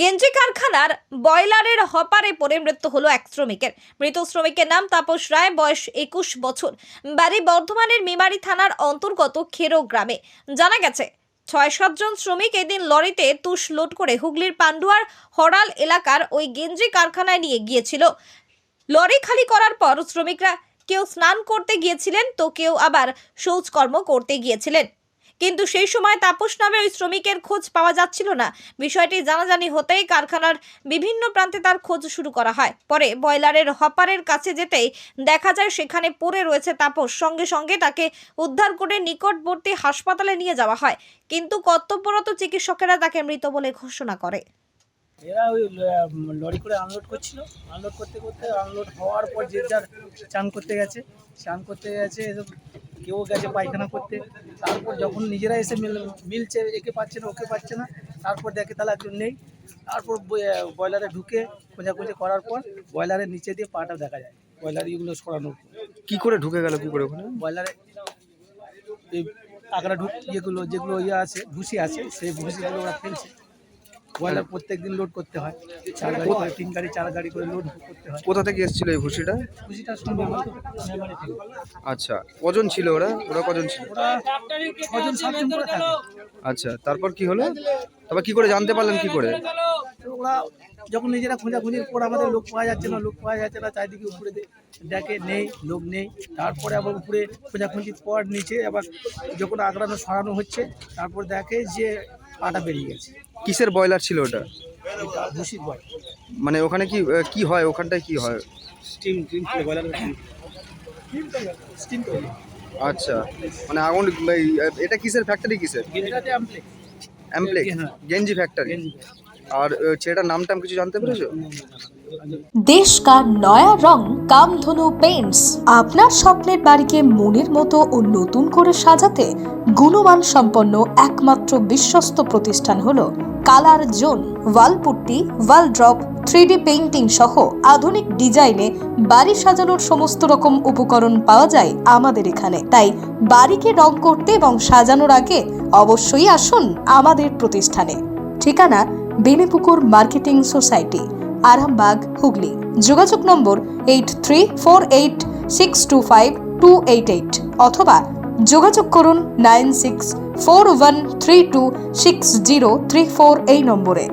গেঞ্জি কারখানার বয়লারের হপারে পড়ে মৃত্যু হলো এক শ্রমিকের। মৃত শ্রমিকের নাম তাপস রায়, বয়স একুশ বছর। বাড়ি বর্ধমানের মেমারি থানার অন্তর্গত খেরো গ্রামে। জানা গেছে, ছয় সাতজন শ্রমিক এদিন লরিতে তুষ লোড করে হুগলির পান্ডুয়ার হরাল এলাকার ওই গেঞ্জি কারখানায় নিয়ে গিয়েছিল। লরি খালি করার পর শ্রমিকরা কেউ স্নান করতে গিয়েছিলেন, তো কেউ আবার শৌচকর্ম করতে গিয়েছিলেন। কিন্তু সেই সময় তাপস নামে ওই শ্রমিকের খোঁজ পাওয়া যাচ্ছিল না। বিষয়টি জানাজানি হতেই কারখানার বিভিন্ন প্রান্তে তার খোঁজ শুরু করা হয়। পরে বয়লারের হপারের কাছে যেতেই দেখা যায় সেখানে পড়ে রয়েছে তাপস। সঙ্গে সঙ্গে তাকে উদ্ধার করে নিকটবর্তী হাসপাতালে নিয়ে যাওয়া হয়। কিন্তু কর্তব্যরত চিকিৎসকেরা তাকে মৃত বলে ঘোষণা করে। এরা ওই লরি করে আনলোড করছিল। আনলোড করতে করতে আনলোড হওয়ার পর যে যার চান করতে গেছে চান করতে গেছে কেউ গেছে পায়খানা করতে। তারপর যখন নিজেরা এসে মিল মিলছে একে পাচ্ছে না ওকে পাচ্ছে না তারপর দেখে তাহলে একজন নেই। তারপর ব্রয়লারে ঢুকে খোঁজাখুঁজি করার পর ব্রয়লারের নিচে দিয়ে পাটা দেখা যায় ব্রয়লার ইগুলো সরানোর কি করে ঢুকে গেল কি করে ওখানে? ব্রয়লারে এই আগড়া ঢুক ইয়েগুলো যেগুলো ইয়ে আছে ভুসি আছে সেই ভুসিগুলো ওরা ফেলছে। বয়লার প্রত্যেক দিন লোড করতে হয়। চার গাড়ি করে তিন গাড়ি চার গাড়ি করে লোড করতে হয়। কোথা থেকে এসেছিল এই ভুসিটা ভুসিটা আচ্ছা কজন ছিল ওরা? ওরা কজন ছিল? কজন সাতজন করে থাকে। আচ্ছা তারপর কি হলো? তারপর কি করে জানতে পারলেন কি করে? ওরা যখন নিজেরা খোঁজাখুঁজির পর আমাদের লোক পাওয়া যাচ্ছে না লোক পাওয়া যাচ্ছে না চারিদিকে উপরে দেখে নেই লোক নেই। তারপরে আবার উপরে খোঁজাখুঁজির পর নিচে আবার যখন আগ্রানো সরানো হচ্ছে তারপর দেখে যে পাটা বেরিয়ে গেছে। কিসের বয়লার ছিল ওটা? ভুসির মানে ওখানে কি কি হয়? ওখানটায় কি হয়? স্টিম স্টিম ছিল স্টিম আচ্ছা। মানে আগুন এটা কিসের? ফ্যাক্টরি কিসের? হ্যাঁ। গেঞ্জি ফ্যাক্টরি আর ছেলেটার নাম টাম কিছু জানতে পেরেছ? দেশ का নয়া রং কামধনু পেইন্টস আপনার স্বপ্নের বাড়িকে মনের মতো ও নতুন করে সাজাতে গুণমান সম্পন্ন একমাত্র বিশ্বস্ত প্রতিষ্ঠান হলো colour zone. Wall putty wall drop three painting সহ আধুনিক ডিজাইনে বাড়ি সাজানোর সমস্ত রকম উপকরণ পাওয়া যায় আমাদের এখানে। তাই বাড়িকে রং করতে এবং সাজানোর আগে অবশ্যই আসুন আমাদের প্রতিষ্ঠানে। ঠিকানা বেনেপুকুর মার্কেটিং সোসাইটি, আরামবাগ, হুগলি। যোগাযোগ number eight three four eight six two five two eight eight অথবা যোগাযোগ করুন nine six four one three two six zero three four এই নম্বরে।